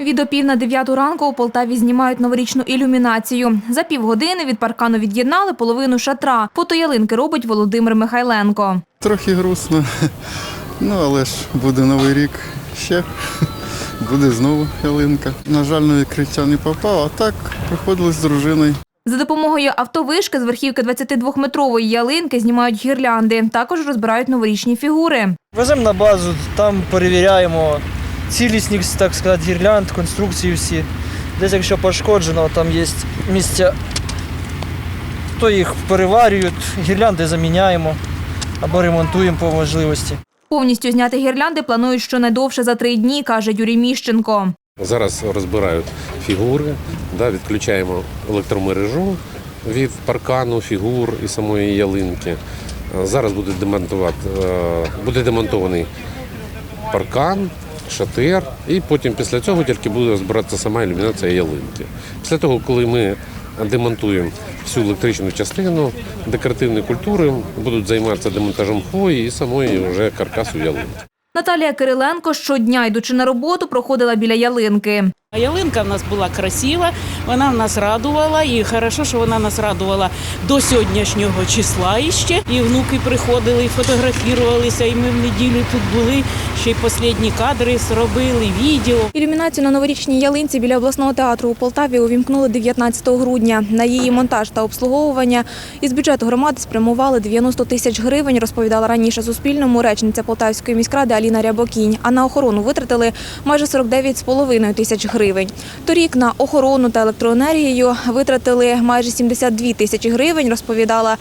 Від опів на дев'яту ранку у Полтаві знімають новорічну ілюмінацію. За півгодини від паркану від'єднали половину шатра. Фото ялинки робить Володимир Михайленко. Трохи грустно. Ну, але ж буде новий рік ще. Буде знову ялинка. На жаль, на відкриття не попав, а так приходили з дружиною. За допомогою автовишки з верхівки 22-метрової ялинки знімають гірлянди. Також розбирають новорічні фігури. Веземо на базу, там перевіряємо цілісність, так сказати, гірлянд, конструкції всі. Десь якщо пошкоджено, там є місця, то їх переварюють, гірлянди заміняємо або ремонтуємо по можливості. Повністю зняти гірлянди планують щонайдовше за три дні, каже Юрій Міщенко. Зараз розбирають фігури, да, відключаємо електромережу від паркану, фігур і самої ялинки. Зараз буде демонтувати, е, буде демонтований паркан, шатер, і потім після цього тільки буде збиратися сама ілюмінація ялинки. Після того, коли ми демонтуємо всю електричну частину, декоративні культури будуть займатися демонтажем хвої і самої вже каркасу ялинки. Наталія Кириленко щодня, йдучи на роботу, проходила біля ялинки. Ялинка в нас була красива, вона нас радувала, і хорошо, що вона нас радувала до сьогоднішнього числа іще. І внуки приходили, і фотографувалися, і ми в неділю тут були, ще й останні кадри зробили, відео. Ілюмінацію на новорічній ялинці біля обласного театру у Полтаві увімкнули 19 грудня. На її монтаж та обслуговування із бюджету громади спрямували 90 тисяч гривень, розповідала раніше Суспільному речниця Полтавської міськради Аліна Рябокінь. А на охорону витратили майже 49,5 тисяч гривень. Торік на охорону та електроенергію витратили майже 72 тисячі гривень, розповідала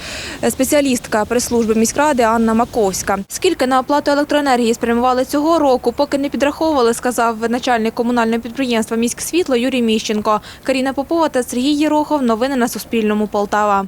спеціалістка прес-служби міськради Анна Маковська. Скільки на оплату електроенергії спрямували цього року, поки не підраховували, сказав начальник комунального підприємства «Міськсвітло» Юрій Міщенко. Каріна Попова та Сергій Єрохов. Новини на Суспільному. Полтава.